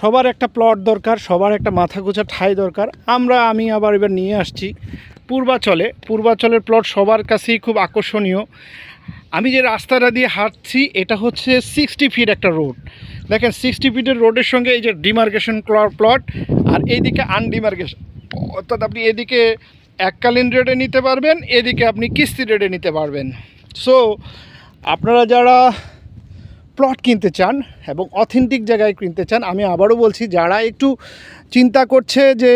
সবার একটা প্লট দরকার, সবার একটা মাথা গোছা ঠাই দরকার। আমরা, আমি আবার এবার নিয়ে আসছি পূর্বাচলে। পূর্বাচলের প্লট সবার কাছেই খুব আকর্ষণীয়। আমি যে রাস্তাটা দিয়ে হাঁটছি, এটা হচ্ছে সিক্সটি ফিট একটা রোড দেখেন সিক্সটি ফিটের রোডের সঙ্গে এই যে ডিমার্কেশন প্লট আর এইদিকে আনডিমার্কেশন অর্থাৎ আপনি এদিকে এককালীন রেটে নিতে পারবেন, এদিকে আপনি কিস্তি রেটে নিতে পারবেন। সো আপনারা যারা প্লট কিনতে চান এবং অথেন্টিক জায়গায় কিনতে চান, আমি আবারও বলছি, যারা একটু চিন্তা করছে যে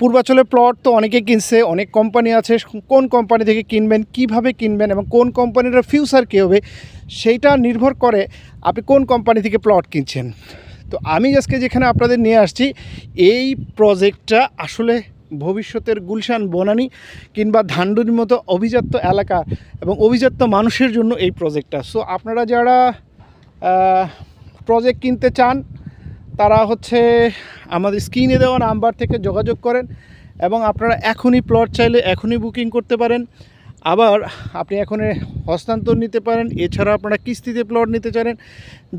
পূর্বাচলে প্লট তো অনেকে কিনছে, অনেক কোম্পানি আছে, কোন কোম্পানি থেকে কিনবেন, কীভাবে কিনবেন এবং কোন কোম্পানির ফিউচার কী হবে, সেইটা নির্ভর করে আপনি কোন কোম্পানি থেকে প্লট কিনছেন। তো আমি আজকে যেখানে আপনাদের নিয়ে আসছি, এই প্রজেক্টটা আসলে ভবিষ্যতের গুলশান বনানি কিংবা ধান্ডুর মতো অভিজাত্য এলাকা এবং অভিজাত্য মানুষের জন্য এই প্রজেক্টটা সো আপনারা যারা প্রজেক্ট কিনতে চান, তারা হচ্ছে আমাদের স্ক্রিনে দেওয়া নাম্বার থেকে যোগাযোগ করেন এবং আপনারা এখনই প্লট চাইলে এখনই বুকিং করতে পারেন। আবার আপনি এখন হস্তান্তর নিতে পারেন এছাড়া আপনারা কিস্তিতে প্লট নিতে চান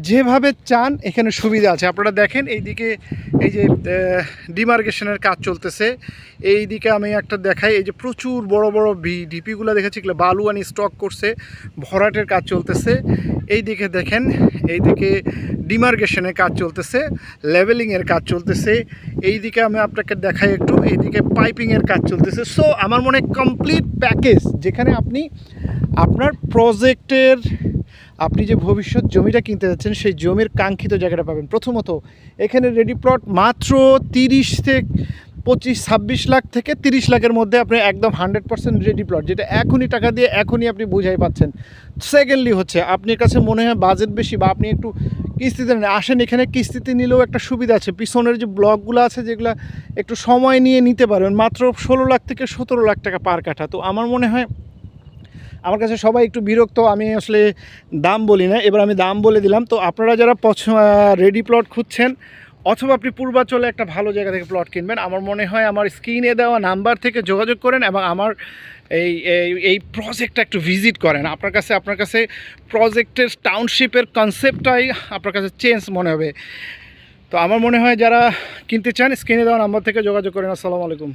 যেভাবে চান এখানে সুবিধা আছে। আপনারা দেখেন এইদিকে এই যে ডিমার্কেশনের কাজ চলতেছে। এই দিকে আমি একটা দেখাই, এই যে প্রচুর বড় বড় ভি ডিপিগুলো দেখেছি, এগুলো বালু আনি স্টক করছে, ভরাটের কাজ চলতেছে। এই দিকে দেখেন এই দিকে ডিমার্কেশনের কাজ চলতেছে, লেভেলিংয়ের কাজ চলতেছে। এই দিকে আমি আপনাকে দেখাই একটু, এইদিকে পাইপিংয়ের কাজ চলতেছে। সো আমার মনে কমপ্লিট প্যাকেজ যেখানে আপনি আপনার প্রজেক্টের আপনি যে ভবিষ্যৎ জমিটা কিনতে যাচ্ছেন, সেই জমির কাঙ্ক্ষিত জায়গাটা পাবেন। প্রথমত, এখানে রেডি প্লট মাত্র তিরিশ থেকে পঁচিশ, ছাব্বিশ লাখ থেকে তিরিশ লাখের মধ্যে আপনি একদম হান্ড্রেড পার্সেন্ট রেডি প্লট যেটা এখনই টাকা দিয়ে এখনই আপনি বুঝাই পাচ্ছেন। সেকেন্ডলি হচ্ছে, আপনার কাছে মনে হয় বাজেট বেশি বা আপনি একটু কিস্তিতে আসেন, এখানে কিস্তিতে নিলেও একটা সুবিধা আছে। পিছনের যে ব্লকগুলো আছে, যেগুলো একটু সময় নিয়ে নিতে পারবেন, মাত্র ষোলো লাখ থেকে সতেরো লাখ টাকা পার কাঠা। তো আমার মনে হয়, আমার কাছে সবাই একটু বিরক্ত, আমি আসলে দাম বলি না। এবার আমি দাম বলে দিলাম। তো আপনারা যারা পছ রেডি প্লট খুঁজছেন অথবা আপনি পূর্বাচলে একটা ভালো জায়গা থেকে প্লট কিনবেন। আমার মনে হয় আমার স্ক্রিনে দেওয়া নাম্বার থেকে যোগাযোগ করেন এবং আমার এই, এই- প্রজেক্টটা একটু ভিজিট করেন। আপনার কাছে আপনার কাছে প্রজেক্টের টাউনশিপের কনসেপ্টটাই আপনার কাছে চেঞ্জ মনে হবে। তো আমার মনে হয় যারা কিনতে চান স্ক্রিনে দেওয়া নাম্বার থেকে যোগাযোগ করেন। আসসালামু আলাইকুম।